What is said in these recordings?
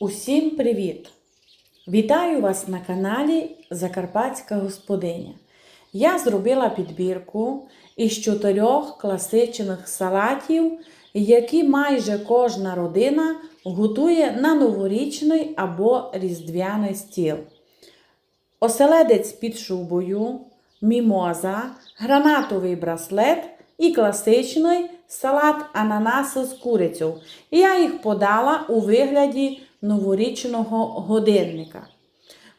Усім привіт! Вітаю вас на каналі Закарпатська господиня. Я зробила підбірку із чотирьох класичних салатів, які майже кожна родина готує на новорічний або різдвяний стіл. Оселедець під шубою, мімоза, гранатовий браслет і класичний салат ананаси з курицею. І я їх подала у вигляді новорічного годинника.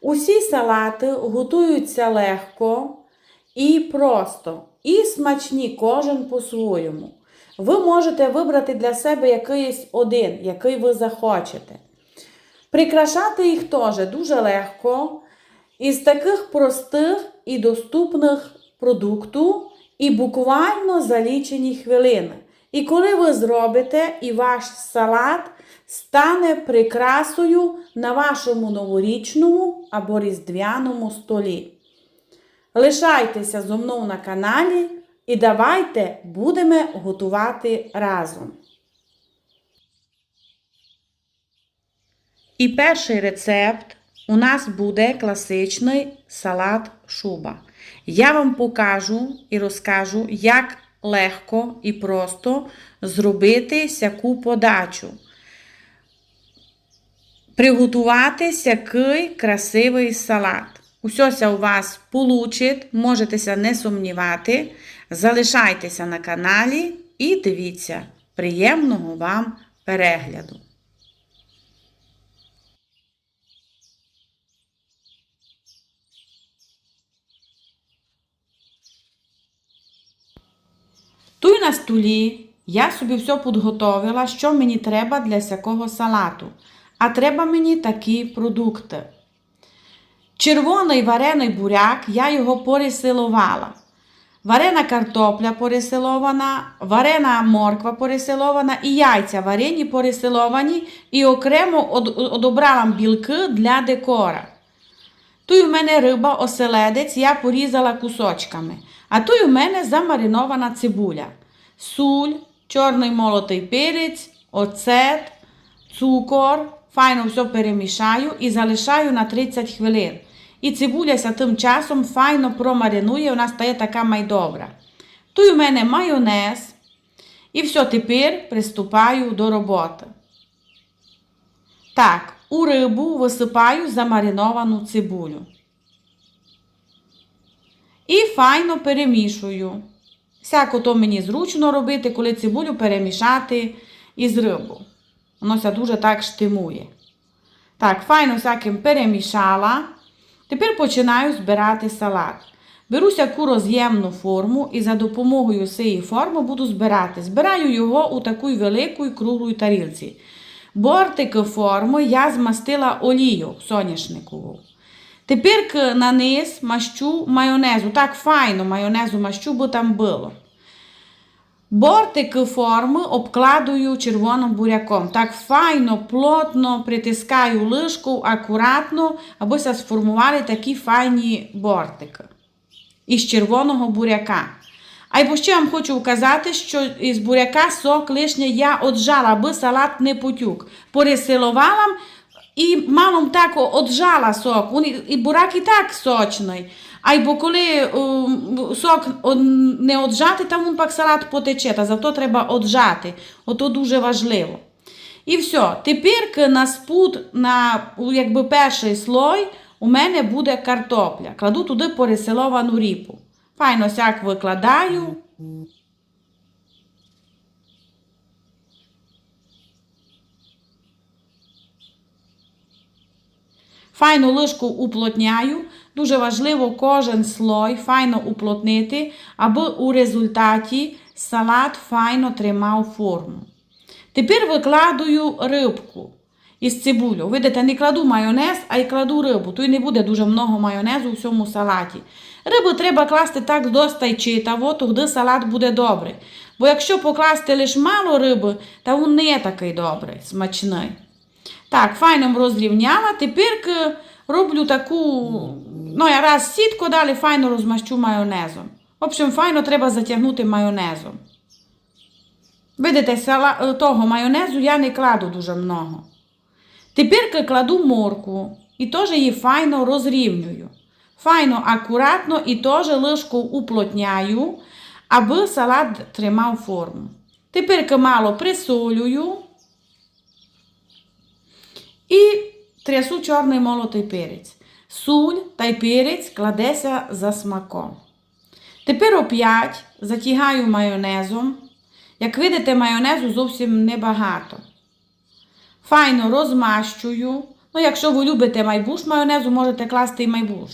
Усі салати готуються легко і просто, і смачні кожен по-своєму. Ви можете вибрати для себе якийсь один, який ви захочете. Прикрашати їх теж дуже легко. Із таких простих і доступних продуктів і буквально за лічені хвилини. І коли ви зробите, і ваш салат стане прикрасою на вашому новорічному або різдвяному столі. Лишайтеся зо мною на каналі і давайте будемо готувати разом. І перший рецепт у нас буде класичний салат шуба. Я вам покажу і розкажу, як легко і просто зробити сяку подачу. Приготувати сякий красивий салат. Усьося у вас получить, можетеся не сумнівати. Залишайтеся на каналі і дивіться. Приємного вам перегляду! Тут на столі я собі все підготовила, що мені треба для всякого салату. А треба мені такі продукти. Червоний варений буряк, я його порисилувала. Варена картопля порисилована, варена морква порисилована і яйця варені порисиловані і окремо од- одобрала білки для декора. Тут у мене риба оселедець, я порізала кусочками. А тут у мене замаринована цибуля, суль, чорний молотий перець, оцет, цукор. Файно все перемішаю і залишаю на 30 хвилин. І цибуляся тим часом файно промаринує, вона стає така майдобра. Тут у мене майонез. І все, тепер приступаю до роботи. Так, у рибу висипаю замариновану цибулю. І файно перемішую. Всяко то мені зручно робити, коли цибулю перемішати із рибу. Воно дуже так штимує. Так, файно всяким перемішала. Тепер починаю збирати салат. Беру всяку роз'ємну форму і за допомогою цієї форми буду збирати. Збираю його у таку велику круглу тарілці. Бортики форми я змастила олію соняшникову. Тепер на низ мащу майонезу. Так файно майонезу мащу, бо там було. Бортики форми обкладую червоним буряком. Так файно, плотно притискаю лишку акуратно, аби се сформували такі файні бортики із червоного буряка. А й ще вам хочу вказати, що із буряка сок лишнє я отжала, аби салат не потюк. Порисилувала і малом так отжала сок. І- бурак і так сочний. А коли м, сок не отжати, там він пак салат потече, та зато треба отжати. Ото дуже важливо. І все. Тепер на спуд, на якби перший слой, у мене буде картопля. Кладу туди порисиловану ріпу. Файно сяк викладаю. Файно лишку уплотняю. Дуже важливо кожен слой файно уплотнити, аби у результаті салат файно тримав форму. Тепер викладаю рибку із цибулю. Видите, не кладу майонез, а й кладу рибу. Тут не буде дуже много майонезу в цьому салаті. Рибу треба класти так доста читаво, тоді салат буде добрий. Бо якщо покласти лише мало риби, то він не такий добрий, смачний. Так, файно розрівняла. Тепер роблю таку, ну я раз сітку далі файно розмащу майонезом. В общем, файно треба затягнути майонезом. Видите, сала, того майонезу я не кладу дуже много. Тепер кладу морку і теж її файно розрівнюю. Файно, акуратно і теж лишку уплотняю, аби салат тримав форму. Тепер мало присолюю і трясу чорний молотий перець. Суль та й перець кладеться за смаком. Тепер оп'ять затягаю майонезом. Як видите, майонезу зовсім небагато. Файно розмащую. Ну, якщо ви любите майбуш майонезу, можете класти і майбуш.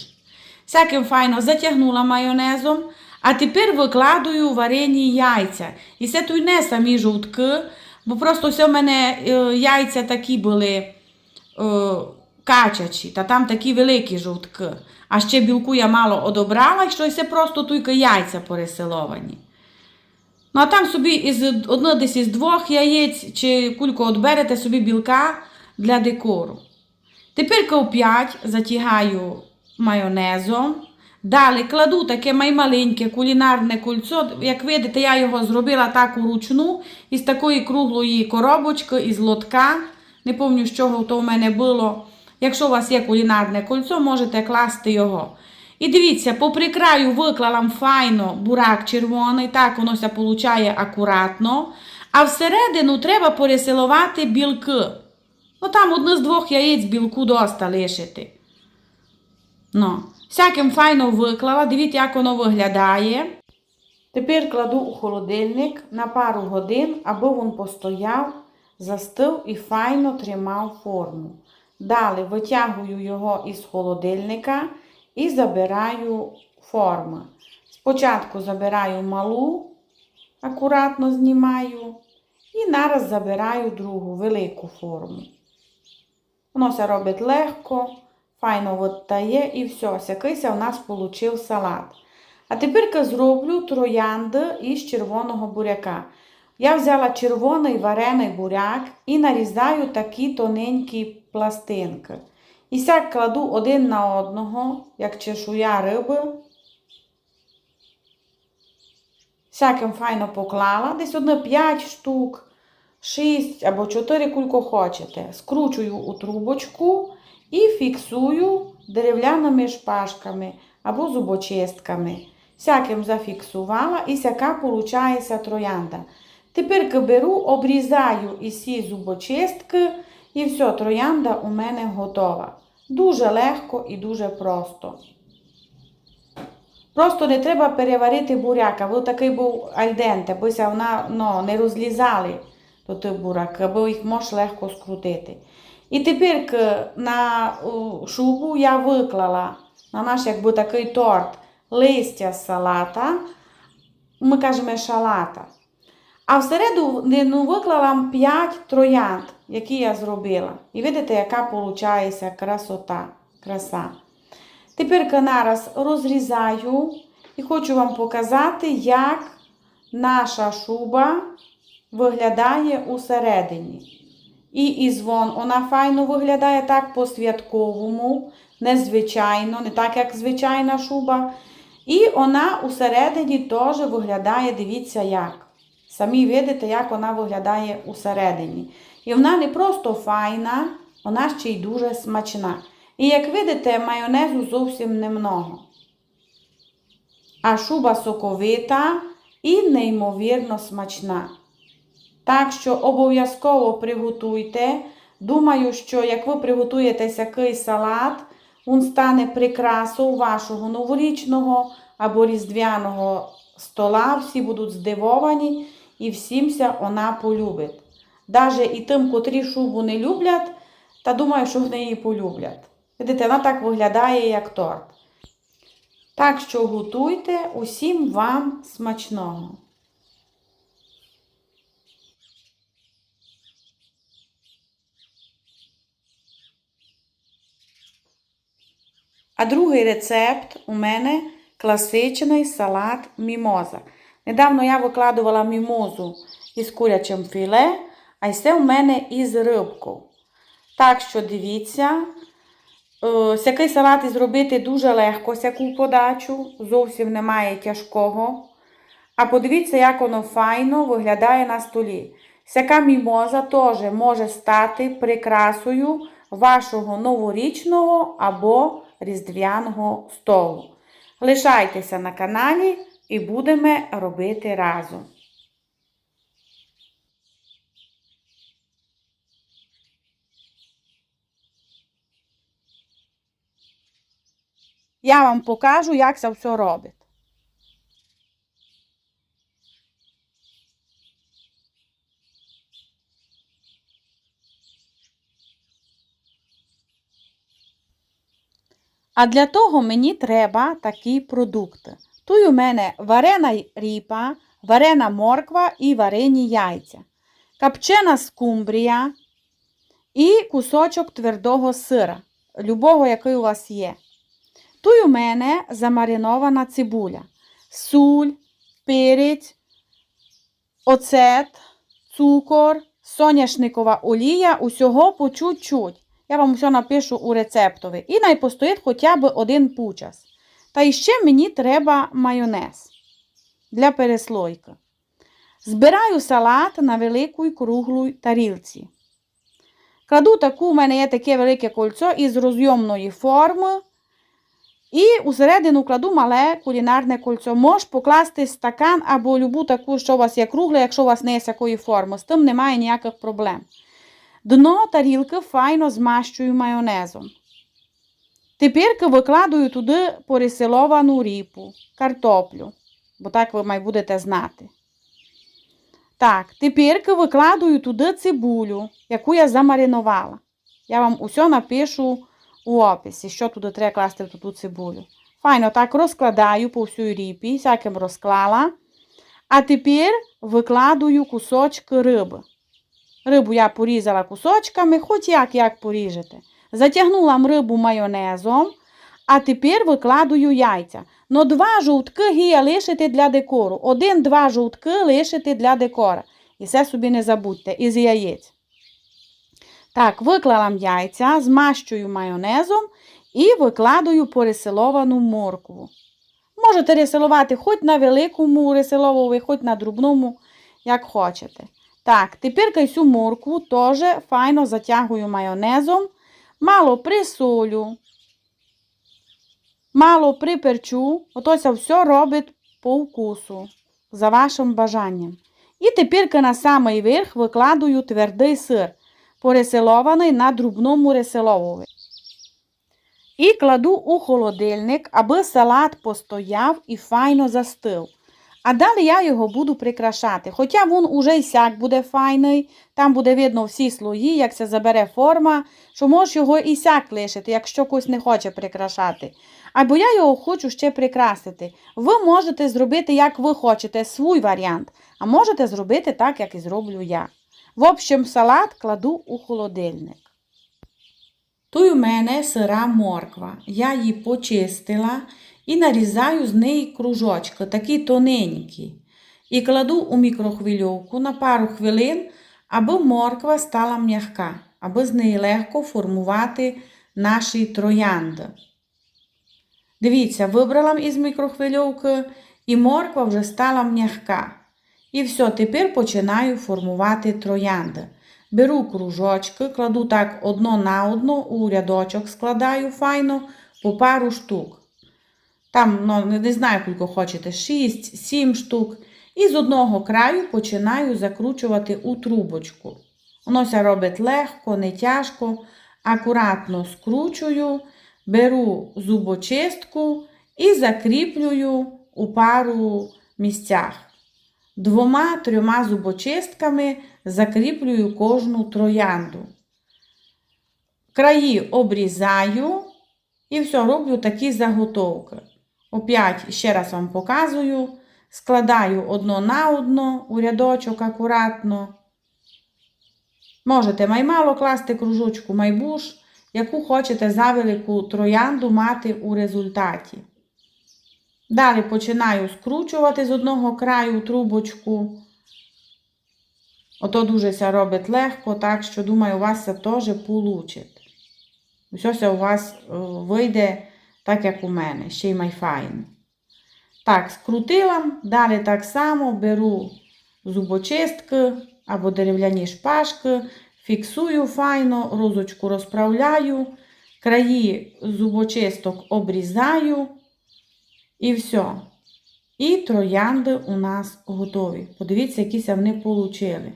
Всяким файно затягнула майонезом, а тепер викладаю варені яйця. І це тут не самі жовтки, бо просто все в мене е, яйця такі були качачі, та там такі великі жовтки. А ще білку я мало одобрала, що це просто тільки яйця переселовані. Ну, а там собі із одного десь із двох яєць чи кульку відберете собі білка для декору. Тепер оп'ять затягаю майонезом. Далі кладу таке маймаленьке кулінарне кольцо. Як видите, я його зробила так уручну із такої круглої коробочки, із лотка. Не пам'ятаю, з чого то у мене було. Якщо у вас є кулінарне кольцо, можете класти його. І дивіться, попри краю виклала файно бурак червоний, так воно ся получає акуратно. А всередину треба переселувати білки. Ну там одне з двох яєць білку доста лишити. Ну, всяким файно виклала, дивіться, як воно виглядає. Тепер кладу у холодильник на пару годин, аби він постояв, застив і файно тримав форму. Далі витягую його із холодильника і забираю форми. Спочатку забираю малу, акуратно знімаю, і нараз забираю другу велику форму. Воно все робить легко, файно витає і все. Якийсь у нас получив салат. А тепер зроблю троянди із червоного буряка. Я взяла червоний варений буряк і нарізаю такі тоненькі пластинки. І сяк кладу один на одного, як чешуя риби. Всяким файно поклала, десь одне 5 штук, 6 або 4 кулько хочете. Скручую у трубочку і фіксую дерев'яними шпажками або зубочистками. Всяким зафіксувала і сяка получається троянда. Тепер беру, обрізаю із ці зубочистки і все, троянда у мене готова. Дуже легко і дуже просто. Просто не треба переварити буряка, бо такий був альденте, бо вона ну, не розлізали до тих бурак, бо їх можеш легко скрутити. І тепер на шубу я виклала на наш якби такий торт листя з салата, ми кажемо шалата. А всередину виклала 5 троянд, які я зробила. І видите, яка виходить красота, краса. Тепер нараз розрізаю і хочу вам показати, як наша шуба виглядає усередині. І ізвон вона файно виглядає так по-святковому, незвичайно, не так, як звичайна шуба. І вона усередині теж виглядає, дивіться як. Самі видите, як вона виглядає усередині. І вона не просто файна, вона ще й дуже смачна. І як видите, майонезу зовсім немного. А шуба соковита і неймовірно смачна. Так що обов'язково приготуйте. Думаю, що як ви приготуєте який салат, він стане прикрасою вашого новорічного або різдвяного стола. Всі будуть здивовані і всімся вона полюбить. Даже і тим, котрі шубу не люблять, та думаю, що вони її полюблять. Видите, вона так виглядає, як торт. Так що готуйте усім вам смачного. А другий рецепт у мене класичний салат мімоза. Недавно я викладувала мімозу із курячим філе, а це у мене із рибкою. Так що дивіться, е, сякий салат зробити дуже легко, сяку подачу, зовсім немає тяжкого. А подивіться, як воно файно виглядає на столі. Сяка мімоза теж може стати прикрасою вашого новорічного або різдвяного столу. Лишайтеся на каналі і будемо робити разом. Я вам покажу, як це все робить. А для того мені треба такі продукти. Тут у мене варена ріпа, варена морква і варені яйця, капчена скумбрія і кусочок твердого сира, любого, який у вас є. Тут у мене замаринована цибуля, суль, перець, оцет, цукор, соняшникова олія, усього по чуть-чуть. Я вам все напишу у рецептові. І найпостоїть хоча б один пучас. Та іще мені треба майонез для переслойки. Збираю салат на великій круглій тарілці. Кладу таку, у мене є таке велике кольцо із розйомної форми. І усередину кладу мале кулінарне кольцо. Можеш покласти стакан або любу таку, що у вас є кругле, якщо у вас не є такої форми. З тим немає ніяких проблем. Дно тарілки файно змащую майонезом. Тепер викладаю туди порисиловану ріпу, картоплю, бо так ви май будете знати. Так, тепер викладаю туди цибулю, яку я замаринувала. Я вам усе напишу у описі, що туди треба класти в ту цибулю. Файно так розкладаю по всій ріпі, всяким розклала. А тепер викладаю кусочки риби. Рибу я порізала кусочками, хоч як як поріжете. Затягнула рибу майонезом, а тепер викладую яйця. Но два жовтки гія лишити для декору. Один-два жовтки лишити для декора. І все собі не забудьте, із яєць. Так, виклала яйця, змащую майонезом і викладаю порисиловану моркву. Можете рисилувати хоч на великому рисиловому, хоч на дрібному, як хочете. Так, тепер цю моркву теж файно затягую майонезом, мало присолю, мало приперчу. Ото це все робить по вкусу, за вашим бажанням. І тепер на самий верх викладую твердий сир, порисилований на дрібному рисиловові. І кладу у холодильник, аби салат постояв і файно застив. А далі я його буду прикрашати. Хоча він уже і сяк буде файний, там буде видно всі слої, як це забере форма, що можеш його і сяк лишити, якщо когось не хоче прикрашати. Або я його хочу ще прикрасити. Ви можете зробити, як ви хочете, свій варіант, а можете зробити так, як і зроблю я. В общем, салат кладу у холодильник. Тут у мене сира морква. Я її почистила і нарізаю з неї кружочки, такі тоненькі. І кладу у мікрохвильовку на пару хвилин, аби морква стала м'яка, аби з неї легко формувати наші троянди. Дивіться, вибрала із мікрохвильовки, і морква вже стала м'яка. І все, тепер починаю формувати троянди. Беру кружочки, кладу так одно на одно, у рядочок складаю файно по пару штук. Там, ну, не знаю, скільки хочете, 6-7 штук. І з одного краю починаю закручувати у трубочку. Воно це робить легко, не тяжко. Акуратно скручую, беру зубочистку і закріплюю у пару місцях. Двома-трьома зубочистками закріплюю кожну троянду. Краї обрізаю і все роблю такі заготовки. Опять ще раз вам показую. Складаю одно на одно у рядочок акуратно. Можете маймало класти кружочку майбуш, яку хочете завелику троянду мати у результаті. Далі починаю скручувати з одного краю трубочку. Ото дуже це робить легко, так що, думаю, у вас це теж вийде. Все у вас вийде так, як у мене, ще й майфайн. Так, скрутила, далі так само беру зубочистки або дерев'яні шпажки, фіксую файно, розочку розправляю, краї зубочисток обрізаю і все. І троянди у нас готові. Подивіться, якісь вони получили.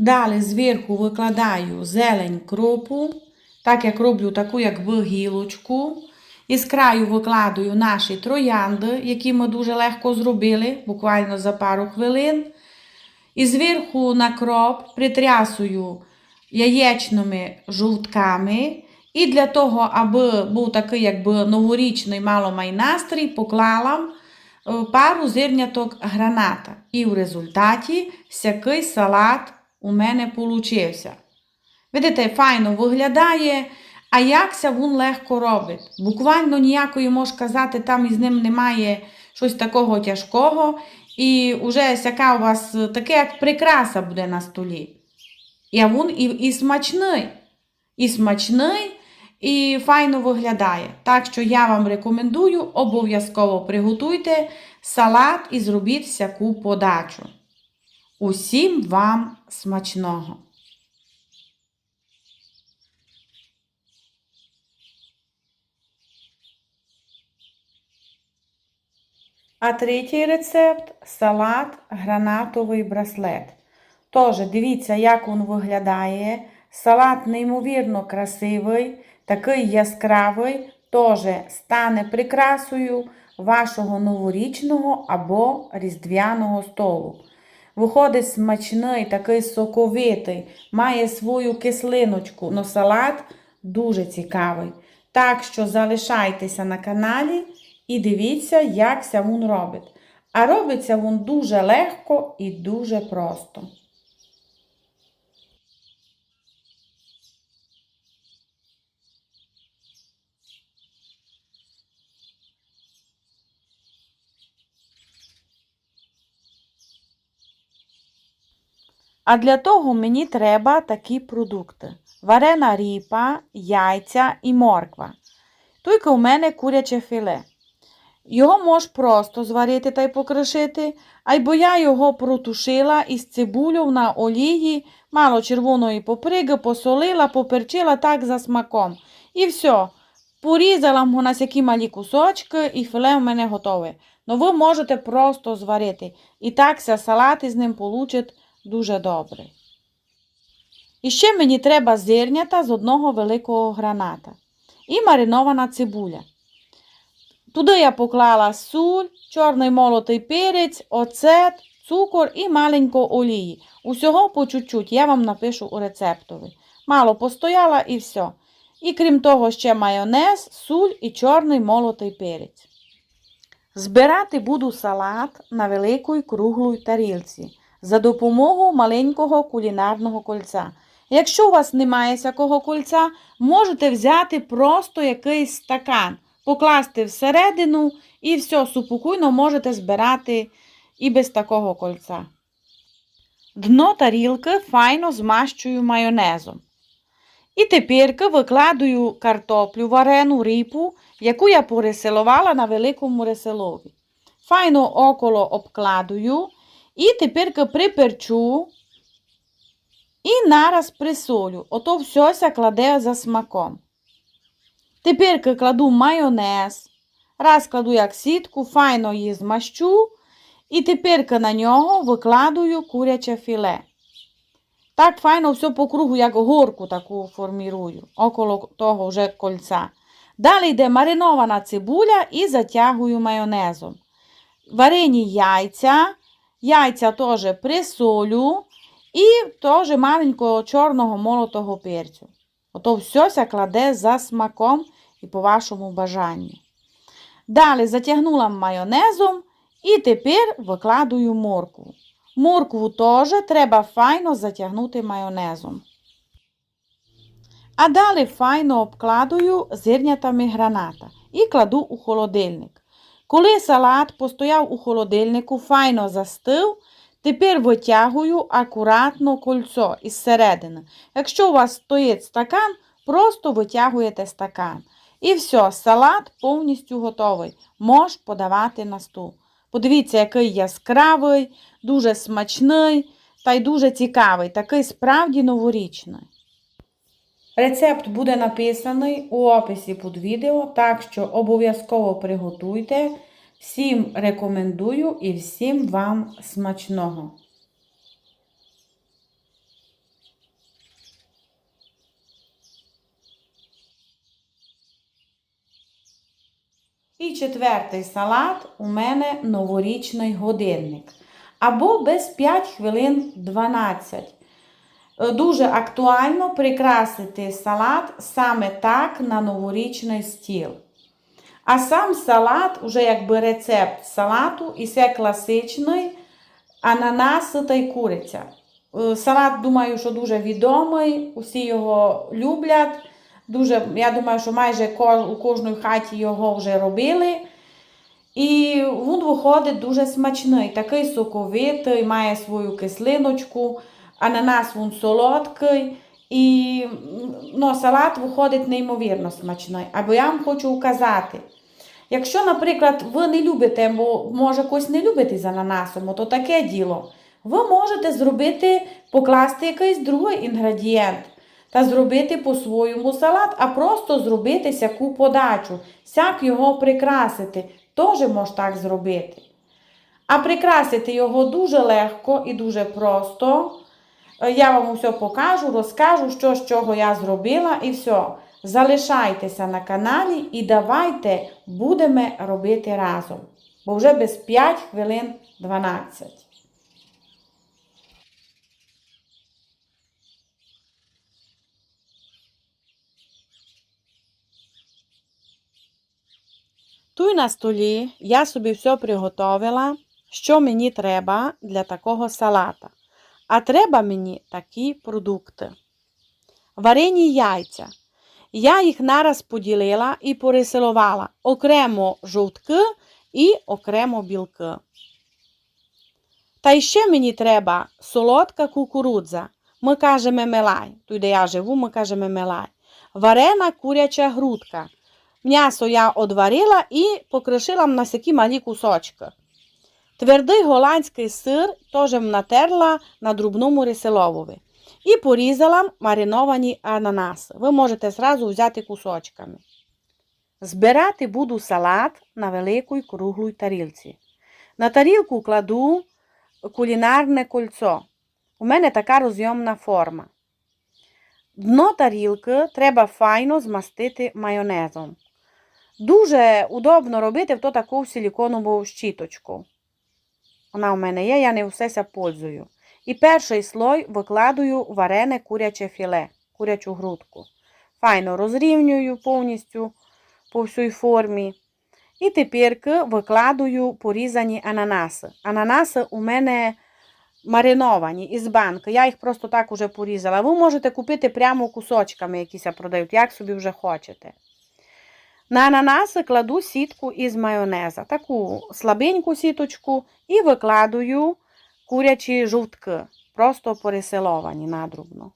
Далі зверху викладаю зелень кропу, так як роблю таку якби гілочку. З краю викладаю наші троянди, які ми дуже легко зробили, буквально за пару хвилин. І зверху на кроп притрясую яєчними жовтками. І для того, аби був такий якби новорічний мало май настрій, поклала е, пару зерняток граната. І в результаті сякий салат у мене получився. Видите, файно виглядає, а якся він легко робить. Буквально ніякої, можеш казати, там із ним немає щось такого тяжкого. І вже сяка у вас е, таке, як прикраса буде на столі. І він і, і смачний. І смачний, і файно виглядає. Так що я вам рекомендую, обов'язково приготуйте салат і зробіть всяку подачу. Усім вам смачного! А третій рецепт салат гранатовий браслет. Тож, дивіться, як він виглядає. Салат неймовірно красивий, такий яскравий, теж стане прикрасою вашого новорічного або різдвяного столу. Виходить смачний, такий соковитий, має свою кислиночку, но салат дуже цікавий. Так що залишайтеся на каналі і дивіться, як ся він робить. А робиться він дуже легко і дуже просто. А для того мені треба такі продукти: варена ріпа, яйця і морква. Тільки у мене куряче філе. Його можеш просто зварити та й покришити, або я його протушила із цибулю на олії, мало червоної поприги, посолила, поперчила так за смаком. І все. Порізала його на сякі малі кусочки, і філе в мене готове. Ну ви можете просто зварити. І так ся салат із ним получить дуже добре. І ще мені треба зернята з одного великого граната і маринована цибуля. Туди я поклала суль, чорний молотий перець, оцет, цукор і маленько олії. Усього по чуть-чуть я вам напишу у рецептові. Мало постояла і все. І крім того, ще майонез, суль і чорний молотий перець. Збирати буду салат на великій круглій тарілці за допомогою маленького кулінарного кольця. Якщо у вас немає такого кольця, можете взяти просто якийсь стакан, покласти всередину і все, супокійно можете збирати і без такого кольця. Дно тарілки файно змащую майонезом. І тепер викладаю картоплю варену ріпу, яку я переселувала на великому реселові. Файно около обкладую і тепер приперчу і нараз присолю. Ото все кладе за смаком. Тепер кладу майонез. Раз кладу як сітку, файно її змащу. І тепер на нього викладую куряче філе. Так файно все по кругу, як горку таку формірую, около того вже кольця. Далі йде маринована цибуля і затягую майонезом. Варені яйця. Яйця теж присолю і теж маленького чорного молотого перцю. Ото все кладе за смаком і по вашому бажанню. Далі затягнула майонезом і тепер викладую моркву. Моркву теж треба файно затягнути майонезом. А далі файно обкладую зернятами граната і кладу у холодильник. Коли салат постояв у холодильнику, файно застив, тепер витягую акуратно кольцо із середини. Якщо у вас стоїть стакан, просто витягуєте стакан. І все, салат повністю готовий. Мож подавати на стол. Подивіться, який яскравий, дуже смачний та й дуже цікавий, такий справді новорічний. Рецепт буде написаний у описі під відео, так що обов'язково приготуйте. Всім рекомендую і всім вам смачного! І четвертий салат у мене новорічний годинник. Або без 5 хвилин 12. Е, Дуже актуально прикрасити салат саме так на новорічний стіл. А сам салат, уже якби рецепт салату, і це класичний ананас та й куриця. Е, Салат, думаю, що дуже відомий, усі його люблять. Дуже, я думаю, що майже у кожній хаті його вже робили. І він виходить дуже смачний, такий соковитий, має свою кислиночку, ананас він солодкий. І ну, салат виходить неймовірно смачний. Або я вам хочу указати, якщо, наприклад, ви не любите, бо може когось не любите з ананасом, то таке діло. Ви можете зробити, покласти якийсь другий інгредієнт та зробити по-своєму салат, а просто зробити сяку подачу, сяк його прикрасити. Теж можна так зробити. А прикрасити його дуже легко і дуже просто. Е, Я вам все покажу, розкажу, що з чого я зробила, і все. Залишайтеся на каналі і давайте будемо робити разом. Бо вже без 5 хвилин 12. Тут на столі я собі все приготовила, що мені треба для такого салата. А треба мені такі продукти. Варені яйця. Я їх нараз поділила і переселувала окремо жовтки і окремо білки. Та ще мені треба солодка кукурудза. Ми кажемо мелай. Тут, де я живу, ми кажемо мелай. Варена куряча грудка. М'ясо я одварила і покришила на такі малі кусочки. Твердий голландський сир теж натерла на друбному рисиловові. І порізала мариновані ананаси. Ви можете зразу взяти кусочками. Збирати буду салат на великій круглій тарілці. На тарілку кладу кулінарне кольцо. У мене така розйомна форма. Дно тарілки треба файно змастити майонезом. Дуже удобно робити в то таку силіконову щіточку. Вона у мене є, я не всеся пользую. І перший слой викладую варене куряче філе, курячу грудку. Файно розрівнюю повністю по всій формі. І тепер викладую порізані ананаси. Ананаси у мене мариновані із банки. Я їх просто так уже порізала. Ви можете купити прямо кусочками, якісь продають, як собі вже хочете. На ананаси кладу сітку із майонеза, таку слабеньку сіточку, і викладую курячі жовтки, просто переселовані надрубно.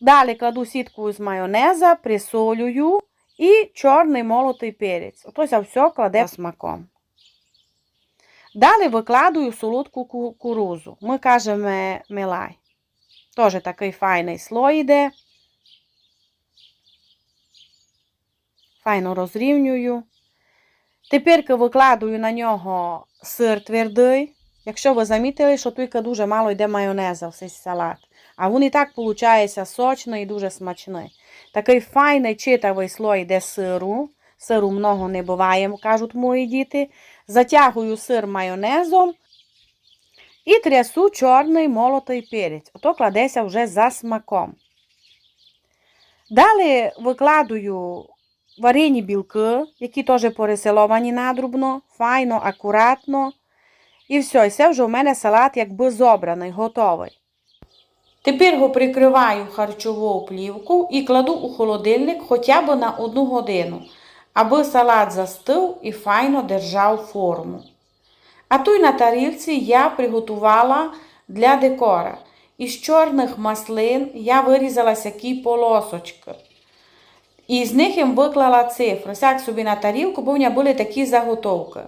Далі кладу сітку з майонеза, присолюю і чорний молотий перець. Ото це все кладе смаком. Далі викладую солодку кукурузу. Ми кажемо мелай. Теж такий файний слой йде. Файно розрівнюю. Тепер викладую на нього сир твердий. Якщо ви замітили, що тільки дуже мало йде майонеза в цей салат. А він і так виходить сочний і дуже смачний. Такий файний читавий слой йде сиру. Сиру много не буває, кажуть мої діти. Затягую сир майонезом і трясу чорний молотий перець. Ото кладеться вже за смаком. Далі викладую варені білки, які теж переселовані надрубно, файно, акуратно. І все, і це вже у мене салат якби зобраний, готовий. Тепер його прикриваю харчову плівку і кладу у холодильник хоча б на одну годину, аби салат застив і файно держав форму. А тут на тарілці я приготувала для декора. Із чорних маслин я вирізала сякі полосочки. І з них їм виклала цифри, сяк собі на тарілку, бо в мене були такі заготовки.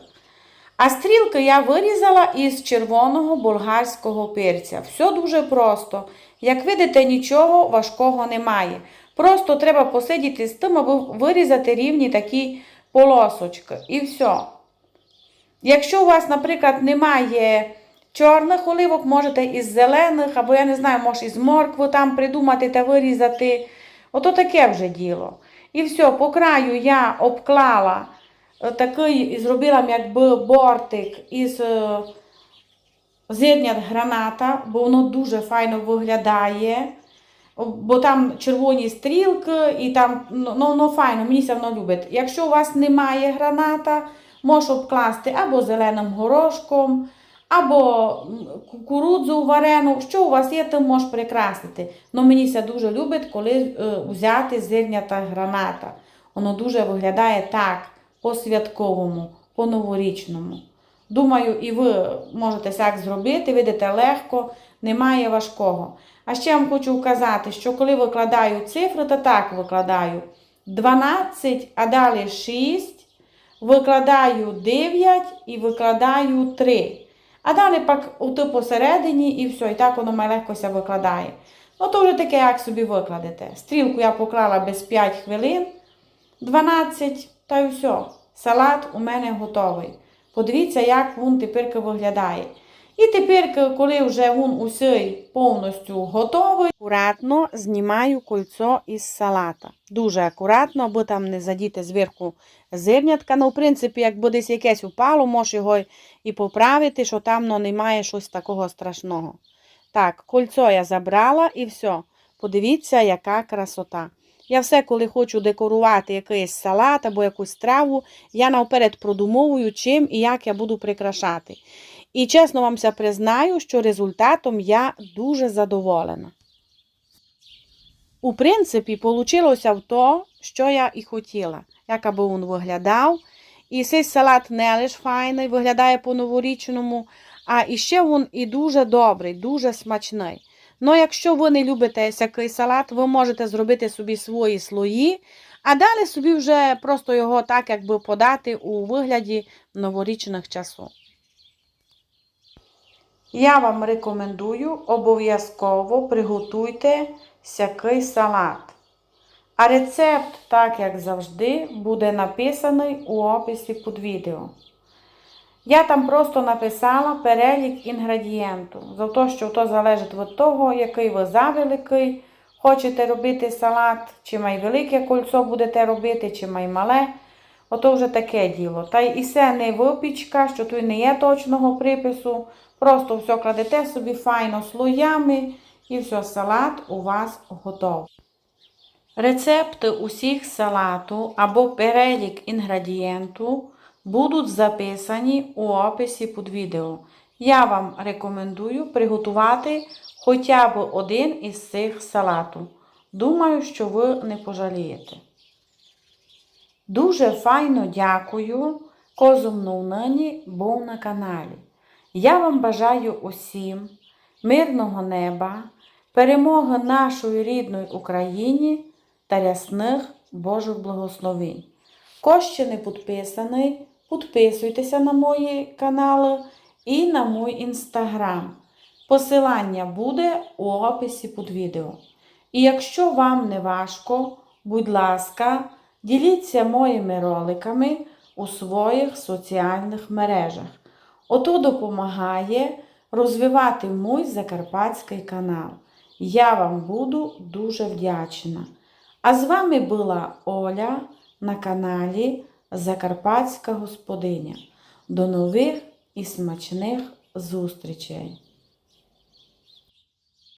А стрілки я вирізала із червоного болгарського перця. Все дуже просто. Як видите, нічого важкого немає. Просто треба посидіти з тим, аби вирізати рівні такі полосочки. І все. Якщо у вас, наприклад, немає чорних оливок, можете із зелених, або я не знаю, може із моркви там придумати та вирізати. Ото таке вже діло. І все, по краю я обклала е, такий, і зробила якби бортик із е, зернят граната, бо воно дуже файно виглядає. Бо там червоні стрілки, і там ну, ну, ну файно, мені все одно любить. Якщо у вас немає граната, можеш обкласти або зеленим горошком, або кукурудзу варену. Що у вас є, тим можеш прикрасити. Ну мені це дуже любить, коли е, взяти зернята граната. Воно дуже виглядає так, по-святковому, по-новорічному. Думаю, і ви можете так зробити, видите легко, немає важкого. А ще вам хочу вказати, що коли викладаю цифри, то так викладаю 12, а далі 6, викладаю 9 і викладаю 3. А далі пак ото посередині і все, і так воно має викладає. Ну, то вже таке, як собі викладете. Стрілку я поклала без 5 хвилин, 12, та й все. Салат у мене готовий. Подивіться, як він тепер виглядає. І тепер, коли вже він усей повністю готовий, акуратно знімаю кольцо із салата. Дуже акуратно, аби там не задіти зверху зернятка. Ну, в принципі, якби десь якесь упало, можеш його і поправити, що там ну, немає щось такого страшного. Так, кольцо я забрала і все. Подивіться, яка красота. Я все, коли хочу декорувати якийсь салат або якусь страву, я навперед продумовую, чим і як я буду прикрашати. І чесно вам ся признаю, що результатом я дуже задоволена. У принципі, вийшло то, що я і хотіла, як аби він виглядав. І цей салат не лише файний, виглядає по-новорічному, а іще він і дуже добрий, дуже смачний. Ну, якщо ви не любите всякий салат, ви можете зробити собі свої слої, а далі собі вже просто його так якби подати у вигляді новорічних часу. Я вам рекомендую обов'язково приготуйте всякий салат. А рецепт, так як завжди, буде написаний у описі під відео. Я там просто написала перелік інгредієнту. За те, що то залежить від того, який ви завеликий хочете робити салат, чи май велике кольцо будете робити, чи май мале. Ото вже таке діло. Та і все не випічка, що тут не є точного припису. Просто все кладете собі файно слоями і все, салат у вас готовий. Рецепти усіх салату або перелік інгредієнту будуть записані у описі під відео. Я вам рекомендую приготувати хоча б один із цих салатів. Думаю, що ви не пожалієте. Дуже файно дякую, козумну нині був на каналі. Я вам бажаю усім мирного неба, перемоги нашої рідної Україні та рясних Божих благословень. Хто ще не підписаний, підписуйтеся на мої канали і на мій інстаграм. Посилання буде у описі під відео. І якщо вам не важко, будь ласка, діліться моїми роликами у своїх соціальних мережах. Ото допомагає розвивати мій закарпатський канал. Я вам буду дуже вдячна. А з вами була Оля на каналі Закарпатська Господиня. До нових і смачних зустрічей!